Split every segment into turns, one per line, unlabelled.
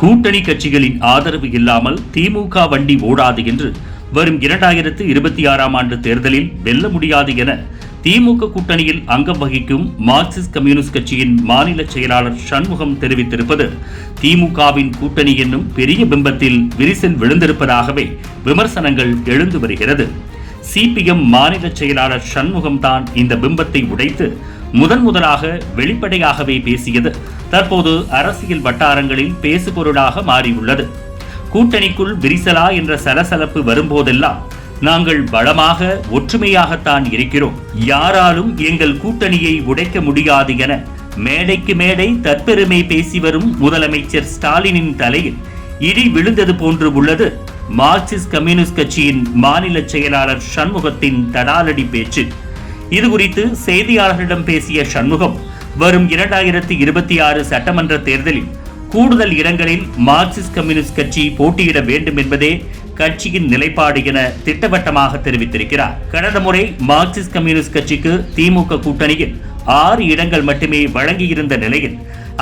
கூட்டணி கட்சிகளின் ஆதரவு இல்லாமல் திமுக வண்டி ஓடாது என்று வரும் இரண்டாயிரத்து இருபத்தி ஆறாம் ஆண்டு தேர்தலில் வெல்ல முடியாது என திமுக கூட்டணியில் அங்கம் வகிக்கும் மார்க்சிஸ்ட் கம்யூனிஸ்ட் கட்சியின் மாநில செயலாளர் சண்முகம் தெரிவித்திருப்பது திமுகவின் கூட்டணி என்னும் பெரிய பிம்பத்தில் விரிசல் விழுந்திருப்பதாகவே விமர்சனங்கள் எழுந்து வருகிறது. சிபிஎம் மாநில செயலாளர் சண்முகம் தான் இந்த பிம்பத்தை உடைத்து முதன் முதலாக வெளிப்படையாகவே பேசியது. தற்போது அரசியல் வட்டாரங்களில் பேசுபொருளாக மாறியுள்ளது. கூட்டணிக்குள் விரிசலா என்ற சலசலப்பு வரும்போதெல்லாம் நாங்கள் பலமாக ஒற்றுமையாகத்தான் இருக்கிறோம். யாராலும் எங்கள் கூட்டணியை உடைக்க முடியாது என மேடைக்கு மேடை தற்பெருமை பேசி வரும் முதலமைச்சர் ஸ்டாலினின் தலையில் இடி விழுந்தது போன்று உள்ளது. மார்க்சிஸ்ட் கம்யூனிஸ்ட் கட்சியின் மாநில செயலாளர் சண்முகத்தின் தடாலடி பேச்சு. இது குறித்து செய்தியாளர்களிடம் பேசிய சண்முகம் வரும் இரண்டாயிரத்தி இருபத்தி ஆறு சட்டமன்ற தேர்தலில் கூடுதல் இடங்களில் மார்க்சிஸ்ட் கம்யூனிஸ்ட் கட்சி போட்டியிட வேண்டும் என்பதே கட்சியின் நிலைப்பாடு என திட்டவட்டமாக தெரிவித்திருக்கிறார். கடந்த முறை மார்க்சிஸ்ட் கம்யூனிஸ்ட் கட்சிக்கு திமுக கூட்டணியில் ஆறு இடங்கள் மட்டுமே வழங்கியிருந்த நிலையில்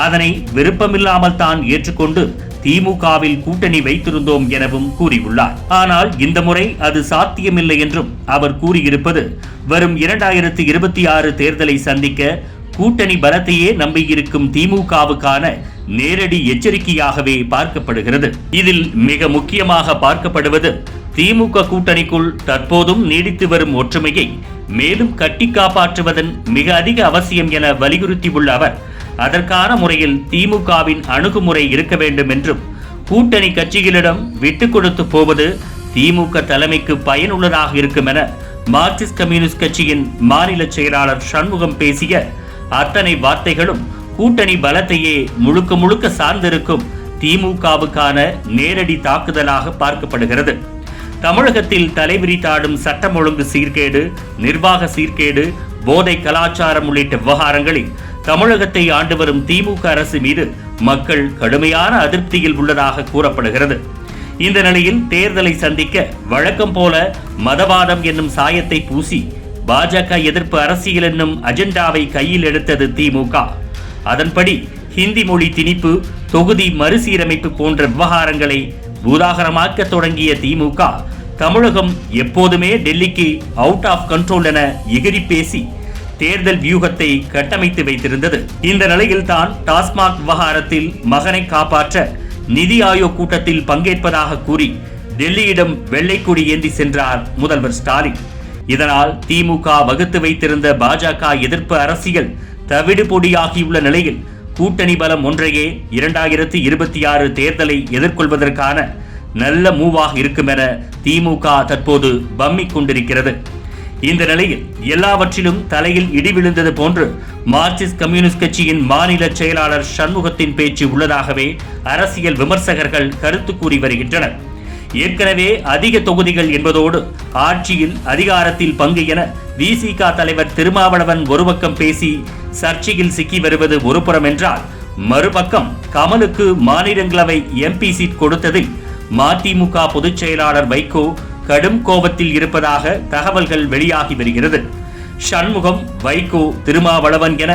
அதனை விருப்பமில்லாமல் தான் ஏற்றுக்கொண்டு திமுகவில் கூட்டணி வைத்திருந்தோம் எனவும் கூறியுள்ளார். ஆனால் இந்த முறை அது சாத்தியமில்லை என்றும் அவர் கூறியிருப்பது வரும் இரண்டாயிரத்தி இருபத்தி ஆறு தேர்தலை சந்திக்க கூட்டணி பலத்தையே நம்பியிருக்கும் திமுகவுக்கான நேரடி எச்சரிக்கையாகவே பார்க்கப்படுகிறது. இதில் மிக முக்கியமாக பார்க்கப்படுவது திமுக கூட்டணிக்குள் தற்போதும் நீடித்து வரும் ஒற்றுமையை மேலும் கட்டி காப்பாற்றுவதன் மிக அதிக அவசியம் என வலியுறுத்தியுள்ள அவர் அதற்கான முறையில் திமுகவின் அணுகுமுறை இருக்க வேண்டும் என்றும் கூட்டணி கட்சிகளிடம் விட்டு கொடுத்து போவது திமுக தலைமைக்கு பயனுள்ளதாக இருக்கும் என மார்க்சிஸ்ட் கம்யூனிஸ்ட் கட்சியின் மாநில செயலாளர் சண்முகம் பேசிய அத்தனை வார்த்தைகளும் கூட்டணி பலத்தையே முழுக்க முழுக்க சார்ந்திருக்கும் திமுகவுக்கான நேரடி தாக்குதலாக பார்க்கப்படுகிறது. தமிழகத்தில் தலைவிரித்தாடும் சட்டம் ஒழுங்கு சீர்கேடு நிர்வாக சீர்கேடு போதை கலாச்சாரம் உள்ளிட்ட விவகாரங்களில் தமிழகத்தை ஆண்டு வரும் திமுக அரசு மீது மக்கள் கடுமையான அதிருப்தியில் உள்ளதாக கூறப்படுகிறது. இந்த நிலையில் தேர்தலை சந்திக்க வழக்கம் போல மதவாதம் என்னும் சாயத்தை பூசி பாஜக எதிர்ப்பு அரசியல் என்னும் அஜெண்டாவை கையில் எடுத்தது திமுக. அதன்படி ஹிந்தி மொழி திணிப்பு தொகுதி மறுசீரமைப்பு போன்ற விவகாரங்களை பூதாகரமாக்க தொடங்கிய திமுக தமிழகம் எப்போதுமே டெல்லிக்கு அவுட் ஆஃப் கண்ட்ரோல் என எகிரி பேசி தேர்தல் வியூகத்தை கட்டமைத்து வைத்திருந்தது. இந்த நிலையில் தான் டாஸ்மாக் விவகாரத்தில் மகனை காப்பாற்ற நிதி ஆயோக் கூட்டத்தில் பங்கேற்பதாக கூறி டெல்லியிடம் வெள்ளைக்கொடி ஏந்தி சென்றார் முதல்வர் ஸ்டாலின். இதனால் திமுக வகுத்து வைத்திருந்த பாஜக எதிர்ப்பு அரசியல் தவிடு பொடியாகியுள்ள நிலையில் கூட்டணி பலம் ஒன்றையே இரண்டாயிரத்தி இருபத்தி ஆறு தேர்தலை எதிர்கொள்வதற்கான நல்ல மூவாக இருக்கும் என திமுக தற்போது பம்மிக் கொண்டிருக்கிறது. இந்த நிலையில் எல்லாவற்றிலும் தலையில் இடி விழுந்தது போன்று மார்க்சிஸ்ட் கம்யூனிஸ்ட் கட்சியின் மாநில செயலாளர் சண்முகத்தின் பேச்சு உள்ளதாகவே அரசியல் விமர்சகர்கள் கருத்து கூறி வருகின்றனர். ஏற்கனவே அதிக தொகுதிகள் என்பதோடு ஆட்சியில் அதிகாரத்தில் பங்கு என விசிக தலைவர் திருமாவளவன் ஒரு பக்கம் பேசி சர்ச்சையில் சிக்கி வருவது ஒருபுறம் என்றால் மறுபக்கம் கமலுக்கு மாநிலங்களவை எம்பி சீட் கொடுத்ததில் மதிமுக பொதுச் செயலாளர் வைகோ கடும் கோபத்தில் இருப்பதாக தகவல்கள் வெளியாகி வருகிறது. சண்முகம் வைகோ திருமாவளவன் என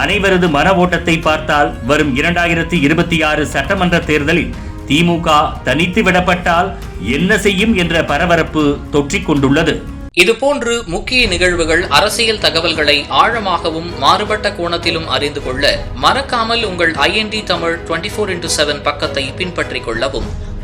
அனைவரது மன ஓட்டத்தை பார்த்தால் வரும் இரண்டாயிரத்தி இருபத்தி ஆறு சட்டமன்ற தேர்தலில் திமுக தனித்து விடப்பட்டால் என்ன செய்யும் என்ற பரபரப்பு தொற்றிக் கொண்டுள்ளது.
இதுபோன்று முக்கிய நிகழ்வுகள் அரசியல் தகவல்களை ஆழமாகவும் மாறுபட்ட கோணத்திலும் அறிந்து கொள்ள மறக்காமல் உங்கள் I N D Tamil twenty four into seven பக்கத்தை பின்பற்றிக் கொள்ளவும்.